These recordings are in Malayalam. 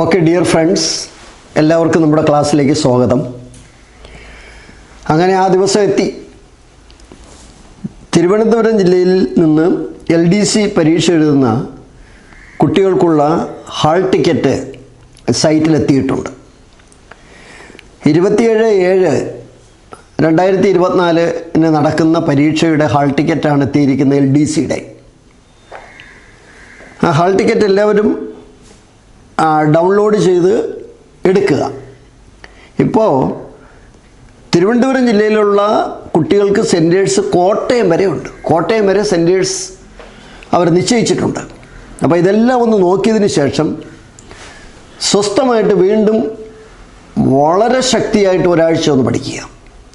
ഓക്കെ ഡിയർ ഫ്രണ്ട്സ് എല്ലാവർക്കും നമ്മുടെ ക്ലാസ്സിലേക്ക് സ്വാഗതം. അങ്ങനെ ആ ദിവസം എത്തി. തിരുവനന്തപുരം ജില്ലയിൽ നിന്ന് എൽ ഡി സി പരീക്ഷ എഴുതുന്ന കുട്ടികൾക്കുള്ള ഹാൾ ടിക്കറ്റ് സൈറ്റിലെത്തിയിട്ടുണ്ട്. ഇരുപത്തിയേഴ് ഏഴ് രണ്ടായിരത്തി ഇരുപത്തിനാലിന് നടക്കുന്ന പരീക്ഷയുടെ ഹാൾ ടിക്കറ്റാണ് എത്തിയിരിക്കുന്നത് എൽ ഡി സിയുടെ ആ ഹാൾ ടിക്കറ്റ് എല്ലാവരും ഡൗൺലോഡ് ചെയ്ത് എടുക്കുക. ഇപ്പോൾ തിരുവനന്തപുരം ജില്ലയിലുള്ള കുട്ടികൾക്ക് സെന്റേഴ്സ് കോട്ടയം വരെ ഉണ്ട്. കോട്ടയം വരെ സെന്റേഴ്സ് അവർ നിശ്ചയിച്ചിട്ടുണ്ട്. അപ്പോൾ ഇതെല്ലാം ഒന്ന് നോക്കിയതിന് ശേഷം സ്വസ്ഥമായിട്ട് വീണ്ടും വളരെ ശക്തിയായിട്ട് ഒരാഴ്ച ഒന്ന് പഠിക്കുക.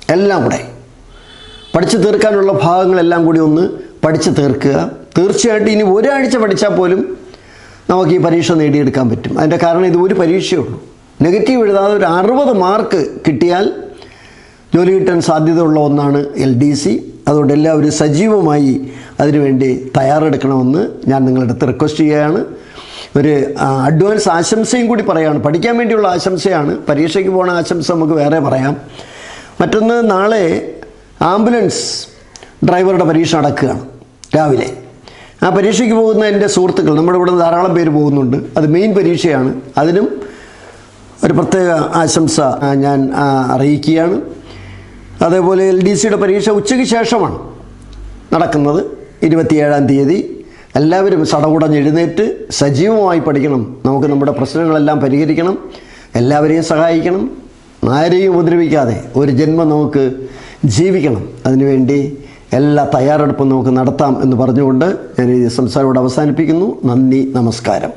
എല്ലാം കൂടെ. പഠിച്ചു തീർക്കാനുള്ള ഭാഗങ്ങളെല്ലാം കൂടി ഒന്ന് പഠിച്ചു തീർക്കുക. തീർച്ചയായിട്ടും ഇനി ഒരാഴ്ച പഠിച്ചാൽ പോലും നമുക്ക് ഈ പരീക്ഷ നേടിയെടുക്കാൻ പറ്റും. അതിന്റെ കാരണം ഇത് ഒരു പരീക്ഷയുള്ളൂ നെഗറ്റീവ് എഴുതാതെ ഒരു അറുപത് മാർക്ക് കിട്ടിയാൽ ജോലി കിട്ടാൻ സാധ്യതയുള്ള ഒന്നാണ് എൽ ഡി സി അതുകൊണ്ട് എല്ലാവരും സജീവമായി അതിനുവേണ്ടി തയ്യാറെടുക്കണമെന്ന് ഞാൻ നിങ്ങളുടെ അടുത്ത് റിക്വസ്റ്റ് ചെയ്യുകയാണ്. ഒരു അഡ്വാൻസ് ആശംസയും കൂടി പറയുകയാണ്. പഠിക്കാൻ വേണ്ടിയുള്ള ആശംസയാണ്. പരീക്ഷയ്ക്ക് പോണ ആശംസ നമുക്ക് വേറെ പറയാം. മറ്റൊന്ന് നാളെ ആംബുലൻസ് ഡ്രൈവറുടെ പരീക്ഷ നടക്കുകയാണ് രാവിലെ. ആ പരീക്ഷയ്ക്ക് പോകുന്ന എന്റെ സുഹൃത്തുക്കൾ നമ്മുടെ ഇവിടെ ധാരാളം പേര് പോകുന്നുണ്ട്. അത് മെയിൻ പരീക്ഷയാണ്. അതിനും ഒരു പ്രത്യേക ആശംസ ഞാൻ അറിയിക്കുകയാണ്. അതേപോലെ എൽ ഡി സിയുടെ പരീക്ഷ ഉച്ചയ്ക്ക് ശേഷമാണ് നടക്കുന്നത് ഇരുപത്തിയേഴാം തീയതി. എല്ലാവരും സടകുടഞ്ഞെഴുന്നേറ്റ് സജീവമായി പഠിക്കണം. നമുക്ക് നമ്മുടെ പ്രശ്നങ്ങളെല്ലാം പരിഹരിക്കണം. എല്ലാവരെയും സഹായിക്കണം. ആരെയും ഉപദ്രവിക്കാതെ ഒരു ജന്മം നമുക്ക് ജീവിക്കണം. അതിനുവേണ്ടി എല്ലാ തയ്യാറെടുപ്പും നമുക്ക് നടത്താം എന്ന് പറഞ്ഞുകൊണ്ട് ഞാൻ ഈ സംസാരം ഇവിടെ അവസാനിപ്പിക്കുന്നു. നന്ദി നമസ്കാരം.